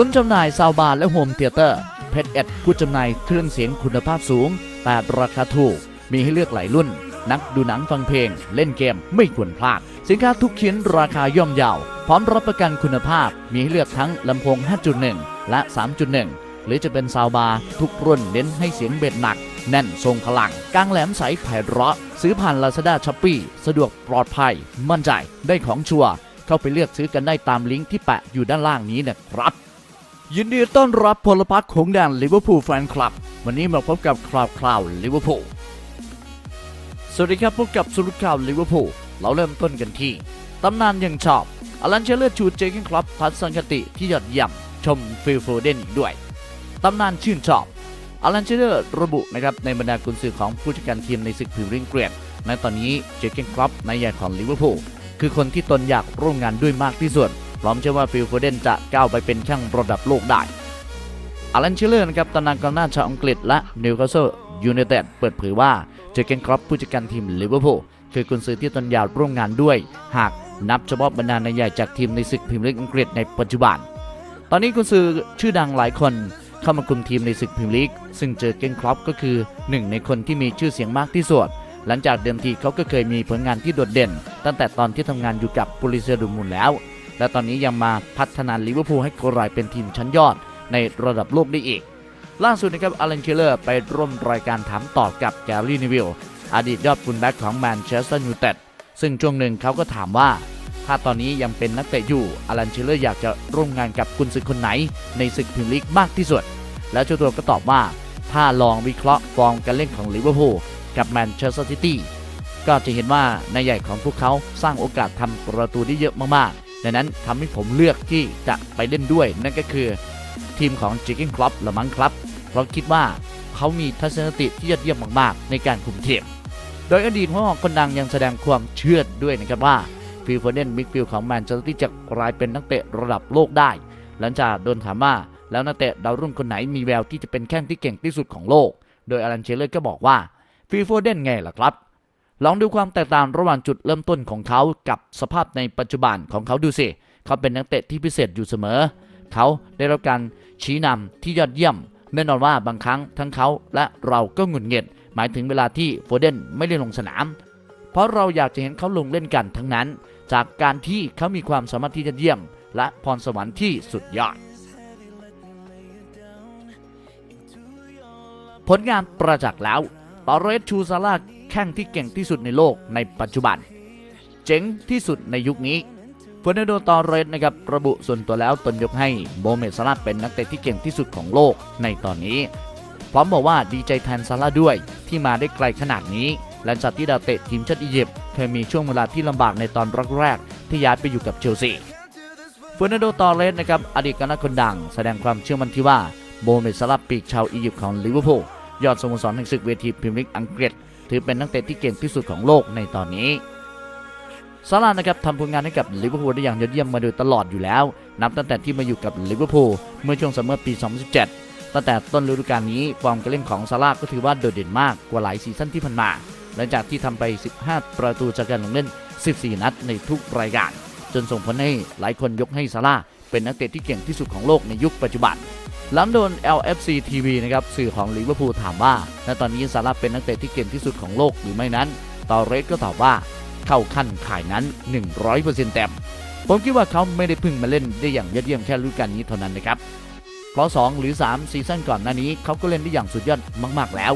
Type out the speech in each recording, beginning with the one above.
ศูนย์จำหน่ายซาวบาร์และโฮมเทเตอร์เพชรเอ็ดผู้จำหน่ายเครื่องเสียงคุณภาพสูงแต่ราคาถูก มีให้เลือกหลายรุ่น นักดูหนังฟังเพลง เล่นเกมไม่ควรพลาด สินค้าทุกชิ้นราคาย่อมเยาว พร้อมรับประกันคุณภาพ มีให้เลือกทั้งลำโพง 5.1 และ 3.1 หรือจะเป็นซาวบาร์ทุกรุ่นเน้นให้เสียงเบ็ดหนัก แน่นทรงพลังกลางแหลมใสไพเราะซื้อผ่าน Lazada s h o p e e สะดวกปลอดภัย มั่นใจได้ของชัวร์เข้าไปเลือกซื้อกันได้ตามลิงก์ที่แปะอยู่ด้านล่างนี้นะครับ ยินดีต้อนรับพลพักของแดนลิเวอร์พูลแฟนคลับ วันนี้มาพบกับคราวคราวลิเวอร์พูลสวัสดีครับพบกับสุรุข่าวลิเวอร์พูลเราเริ่มต้นกันที่ตำนานยังชอบอลันเชลเลอร์ชูเจเกนคลับพัฒสังคติที่ยอดเยี่ยมชมฟิลโฟเดนอีกด้วยตำนานชื่นชอบอลันเชลเลอร์ระบุนะครับในบรรดากุนซือของผู้จัดการทีมในศึกพรีเมียร์ลีกเกรียนในตอนนี้เจเกนคลับในายใหญ่ของลิเวอร์พูลคือคนที่ตนอยากร่วมงานด้วยมากที่สุด พร้อมเชื่อว่าฟิลโฟเดนจะก้าวไปเป็นช่างระดับโลกได้อลันเชลเลอร์นะครับตำนานกองหน้าชาวอังกฤษและนิวคาสเซิลยูไนเต็ดเปิดเผยว่าเจอเกนครอปผู้จัดการทีมลิเวอร์พูลคือกุนซือที่ตนอยากร่วมงานด้วย หากนับเฉพาะบรรดาในใหญ่จากทีมในศึกพรีเมียร์ลีกอังกฤษในปัจจุบัน ตอนนี้กุนซือชื่อดังหลายคนเข้ามาคุมทีมในศึกพรีเมียร์ลีกซึ่งเจอเกนครอปก็คือหนึ่งในคนที่มีชื่อเสียงมากที่สุดหลังจากเดิมทีเขาก็เคยมีผลงานที่โดดเด่น ตั้งแต่ตอนที่ทำงานอยู่กับปุริเซดูมูลแล้ว และตอนนี้ยังมาพัฒนาลิเวอร์พูลให้กลายเป็นทีมชั้นยอดในระดับโลกได้อีก ล่าสุดนะครับอลันเคเลอร์ไปร่วมรายการถามตอบกับแกลลี่นิวิลอดีตยอดฟุลแบ็กของแมนเชสเตอร์ยูไนเต็ดซึ่งช่วงหนึ่งเขาก็ถามว่า ถ้าตอนนี้ยังเป็นนักเตะอยู่อลันเชเลอร์อยากจะร่วมงานกับกุนซือคนไหน ในศึกพรีเมียร์ลีกมากที่สุด แล้วเจ้าตัวก็ตอบว่า ถ้าลองวิเคราะห์ฟอร์มการเล่นของลิเวอร์พูลกับแมนเชสเตอร์ซิตี้ก็จะเห็นว่านายใหญ่ของพวกเขาสร้างโอกาสทำประตูได้เยอะมากๆ ดังนั้นทำให้ผมเลือกที่จะไปเล่นด้วย นั่นก็คือทีมของจิกเก้นคลับละมั้งครับ เพราะคิดว่าเขามีทัศนคติที่ยอดเยี่ยมมากๆ ในการคุมทีม โดยอดีตหัวหอกคนดังยังแสดงความเชื่อด้วยนะครับว่าฟิลโฟเดนมิดฟิลของแมนเชสเตอร์ซิตี้จะกลายเป็นนักเตะระดับโลกได้ หลังจากโดนถามว่าแล้วนักเตะดาวรุ่งคนไหนมีแววที่จะเป็นแข้งที่เก่งที่สุดของโลก โดยอลันเชลเลอร์ก็บอกว่าฟิลโฟเดนไงล่ะครับ ลองดูความแตกต่างระหว่างจุดเริ่มต้นของเขากับสภาพในปัจจุบันของเขาดูสิ เขาเป็นนักเตะที่พิเศษอยู่เสมอ เขาได้รับการชี้นำที่ยอดเยี่ยม แน่นอนว่าบางครั้งทั้งเขาและเราก็หงุดหงิด หมายถึงเวลาที่โฟเดนไม่ได้ลงสนาม เพราะเราอยากจะเห็นเขาลงเล่นกันทั้งนั้น จากการที่เขามีความสามารถที่ยอดเยี่ยม และพรสวรรค์ที่สุดยอด ผลงานประจักษ์แล้วตอเรสชูซาร่า แข้งที่เก่งที่สุดในโลกในปัจจุบัน เจ๋งที่สุดในยุคนี้เฟอร์นันโดตอเรสนะครับระบุส่วนตัวแล้วตนยกให้โมเมดซาร่าเป็นนักเตะที่เก่งที่สุดของโลกในตอนนี้ พร้อมบอกว่าดีใจแทนซาร่าด้วยที่มาได้ไกลขนาดนี้หลังจากที่ดาวเตะทีมชาติอียิปต์เคยมีช่วงเวลาที่ลำบากในตอนแรกๆที่ย้ายไปอยู่กับเชลซีเฟอร์นันโดตอเรสนะครับอดีตกองหน้าคนดัง แสดงความเชื่อมั่นที่ว่าโมเมดซาร่าปีกชาวอียิปต์ของลิเวอร์พูล ยอดสโมสรแห่งศึกเวทีพรีเมียร์ลีกอังกฤษ ถือเป็นนักเตะที่เก่งที่สุดของโลกในตอนนี้ซาร่านะครับทำผลงานให้กับลิเวอร์พูลได้อย่างยอดเยี่ยมมาโดยตลอดอยู่แล้ว นับตั้งแต่ที่มาอยู่กับลิเวอร์พูลเมื่อช่วงซัมเมอร์ปี 2017 ตั้งแต่ต้นฤดูกาลนี้ฟอร์มการเล่นของซาร่าก็ถือว่าโดดเด่นมากกว่าหลายซีซั่นที่ผ่านมา หลังจากที่ทำไป 15 ประตูจากการลงเล่น 14 นัดในทุกรายการ จนส่งผลให้หลายคนยกให้ซาร่าเป็นนักเตะที่เก่งที่สุดของโลกในยุคปัจจุบัน หลังโดน LFC TV นะครับสื่อของลิเวอร์พูลถามว่าณตอนนี้ซาร่าเป็นนักเตะที่เก่งที่สุดของโลกหรือไม่นั้นตอเรสก็ตอบว่าเข้าขั้นขายนั้น 100%เต็มผมคิดว่าเขาไม่ได้พึ่งมาเล่นได้อย่างยอดเยี่ยมแค่ฤดูกาลนี้เท่านั้นนะครับเพราะ 2 หรือ 3 ซีซั่นก่อนหน้านี้เขาก็เล่นได้อย่างสุดยอดมาก ๆ แล้ว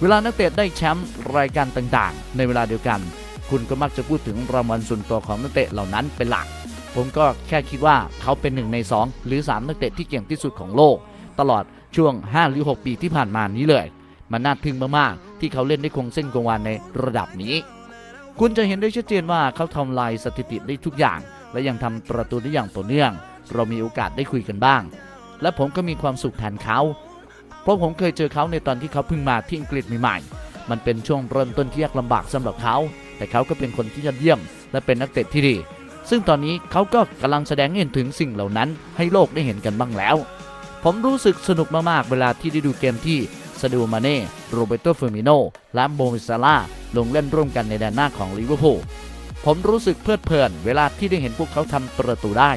เวลานักเตะได้แชมป์รายการต่างๆ ในเวลาเดียวกัน คุณก็มักจะพูดถึงรางวัลส่วนตัวของนักเตะเหล่านั้นเป็นหลัก ผมก็แค่คิดว่าเขาเป็นหนึ่งใน 2 หรือ 3 นักเตะที่เก่งที่สุดของโลก ตลอดช่วง 5 หรือ 6 ปีที่ผ่านมานี้เลย มันน่าทึ่งมากๆ ที่เขาเล่นได้คงเส้นคงวาในระดับนี้ คุณจะเห็นได้ชัดเจนว่าเขาทำลายสถิติได้ทุกอย่าง และยังทำประตูได้อย่างต่อเนื่อง เรามีโอกาสได้คุยกันบ้าง และผมก็มีความสุขแทนเขาเพราะผมเคยเจอเขาในตอนที่เขาเพิ่งมาที่อังกฤษใหม่ๆมันเป็นช่วงเริ่มต้นที่ยากลำบากสำหรับเขา แต่เขาก็เป็นคนที่ยอดเยี่ยม และเป็นนักเตะที่ดี ซึ่งตอนนี้เขาก็กำลังแสดงให้เห็นถึงสิ่งเหล่านั้นให้โลกได้เห็นกันบ้างแล้ว ผมรู้สึกสนุกมากๆ เวลาที่ได้ดูเกมที่ซาดิโอมาเน่ โรเบโตเฟอร์มิโน และโบมเมซาร่าลงเล่นร่วมกันในแดนหน้าของลิเวอร์พูล ผมรู้สึกเพลิดเพลินเวลาที่ได้เห็นพวกเขาทำประตูได้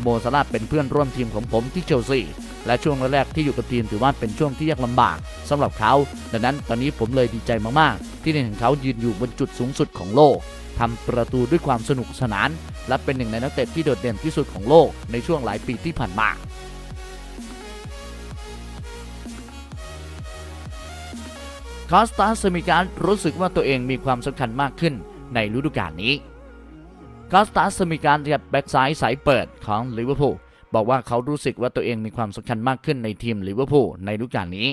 โมซาลาเป็นเพื่อนร่วมทีมของผมที่เชลซี และช่วงแรกๆที่อยู่กับทีมถือว่าเป็นช่วงที่ยากลำบากสำหรับเขา ดังนั้นตอนนี้ผมเลยดีใจมากๆ ที่ได้เห็นเขายืนอยู่บนจุดสูงสุดของโลกทำประตูด้วยความสนุกสนาน และเป็นหนึ่งในนักเตะที่โดดเด่นที่สุดของโลกในช่วงหลายปีที่ผ่านมาคอสตาสมีการรู้สึกว่าตัวเองมีความสำคัญมากขึ้นในฤดูกาลนี้คอสตาสมีการกับแบ็กซ้ายสายเปิดของลิเวอร์พูลบอกว่าเขารู้สึกว่าตัวเองมีความสำคัญมากขึ้นในทีมลิเวอร์พูลในฤดูกาลนี้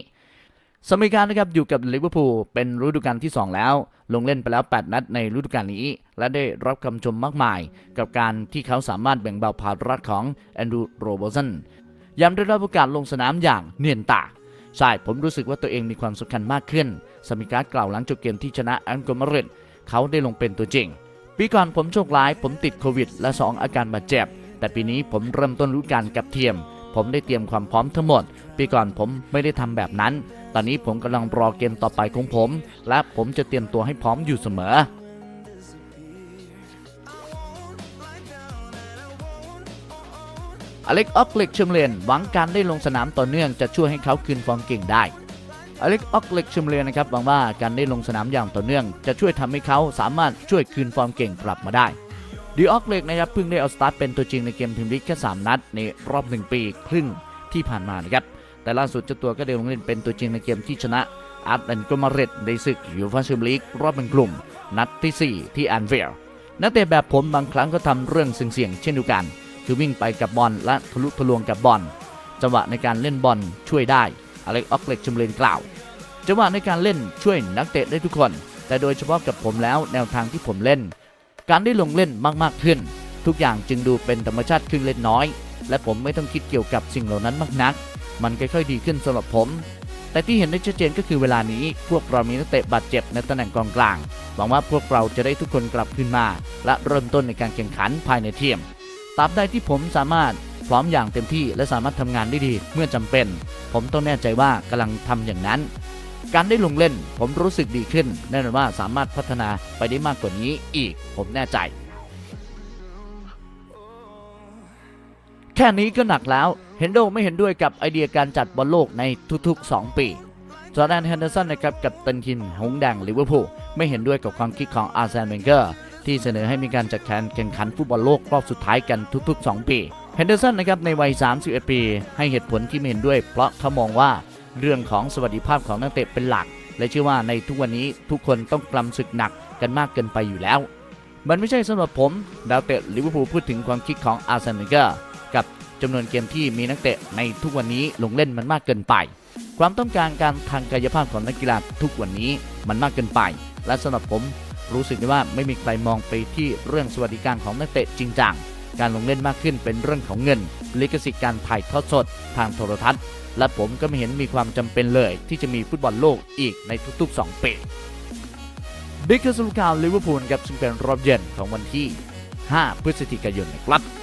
สมีการนะครับอยู่กับลิเวอร์พูลเป็นฤดูกาลที่ 2 แล้ว ลงเล่นไปแล้ว 8 นัดในฤดูกาลนี้ และได้รับคำชมมากมาย กับการที่เขาสามารถแบ่งเบาภาระของแอนดรูโรเบอร์สันย้ำได้รับโอกาสลงสนามอย่างเนียนตา ใช่ผมรู้สึกว่าตัวเองมีความสำคัญมากขึ้น สมิการกล่าวหลังจบเกมที่ชนะแอนโกมาริดเขาได้ลงเป็นตัวจริง ปีก่อนผมโชคร้าย ผมติดโควิด และ 2 อาการบาดเจ็บ แต่ปีนี้ผมเริ่มต้นฤดูกาลกับเทียม ผมได้เตรียมความพร้อมทั้งหมด ปีก่อนผมไม่ได้ทำแบบนั้น ตอนนี้ผมกำลังรอเกมต่อไปของผม และผมจะเตรียมตัวให้พร้อมอยู่เสมออเล็กออกเล็กเชมเลนหวังการได้ลงสนามต่อเนื่องจะช่วยให้เขาคืนฟอร์มเก่งได้อเล็กออกเล็กเชมเลนนะครับหวังว่าการได้ลงสนามอย่างต่อเนื่อง จะช่วยทำให้เขาสามารถช่วยคืนฟอร์มเก่งกลับมาได้ดีออกเล็กนะครับเพิ่งได้เอาสตาร์ทเป็นตัวจริงในเกมพรีเมียร์ลีกแค่ 3 นัดในรอบ 1 ปีครึ่งที่ผ่านมานะครับ แต่ล่าสุดเจ้าตัวก็ได้ลงเล่นเป็นตัวจริงในเกมที่ชนะอาร์ตแอนโกมาเรตในศึกยูฟ่าแชมเปี้ยนลีกรอบเป็นกลุ่ม นัดที่ 4 ที่แอนเวลนักเตะแบบผมบางครั้งก็ทำเรื่องเสี่ยงๆเช่นเดียวกัน คือวิ่งไปกับบอลและทะลุทะลวงกับบอล จังหวะในการเล่นบอลช่วยได้อเล็กออกเล็กชมเลนกล่าว จังหวะในการเล่นช่วยนักเตะได้ทุกคน แต่โดยเฉพาะกับผมแล้วแนวทางที่ผมเล่น การได้ลงเล่นมากๆขึ้น ทุกอย่างจึงดูเป็นธรรมชาติขึ้นเล็กน้อย และผมไม่ต้องคิดเกี่ยวกับสิ่งเหล่านั้นมากนัก มันค่อยๆดีขึ้นสำหรับผม แต่ที่เห็นได้ชัดเจนก็คือเวลานี้พวกเรามีนักเตะบาดเจ็บในตำแหน่งกองกลางหวังว่าพวกเราจะได้ทุกคนกลับขึ้นมา และเริ่มต้นในการแข่งขันภายในทีมตราบใดที่ผมสามารถพร้อมอย่างเต็มที่และสามารถทำงานได้ดีเมื่อจำเป็น ผมต้องแน่ใจว่ากำลังทำอย่างนั้น การได้ลงเล่นผมรู้สึกดีขึ้น แน่นอนว่าสามารถพัฒนาไปได้มากกว่านี้อีก ผมแน่ใจ แค่นี้ก็หนักแล้ว ฮนโดไม่เห็นด้วยกับไอเดียการจัดบอลโลกในทุกๆ 2 ปีจอร์แดนแฮนเดอร์สันนะครับกับตันคินหงแดงลิเวอร์พูลไม่เห็นด้วยกับความคิดของอาร์เซนเวนเกอร์ที่เสนอให้มีการจัดการแข่งขันฟุตบอลโลกรอบสุดท้ายกันทุกๆ 2 ปีเฮนเดอร์สันนะครับในวัย 31 ปี ให้เหตุผลที่ไม่เห็นด้วย เพราะเขามองว่าเรื่องของสวัสดิภาพของนักเตะเป็นหลัก และเชื่อว่าในทุกวันนี้ทุกคนต้องกลำศึกหนักกันมากเกินไปอยู่แล้ว มันไม่ใช่สำหรับผมดาวเตะลิเวอร์พูลพูดถึงความคิดของอาร์เซนเวนเกอร์ กับจำนวนเกมที่มีนักเตะในทุกวันนี้ลงเล่นมันมากเกินไป ความต้องการการทางกายภาพของนักกีฬาทุกวันนี้มันมากเกินไป และสำหรับผมรู้สึกได้ว่าไม่มีใครมองไปที่เรื่องสวัสดิการของนักเตะจริงจังการลงเล่นมากขึ้นเป็นเรื่องของเงินลิขสิทธิ์การถ่ายทอดสดทางโทรทัศน์ และผมก็ไม่เห็นมีความจำเป็นเลย ที่จะมีฟุตบอลโลกอีกในทุกๆ 2 ปีบิ๊กสรุปข่าวลิเวอร์พูลครับซึ่งเป็นรอบเย็นของวันที่ 5 พฤศจิกายนนะครับ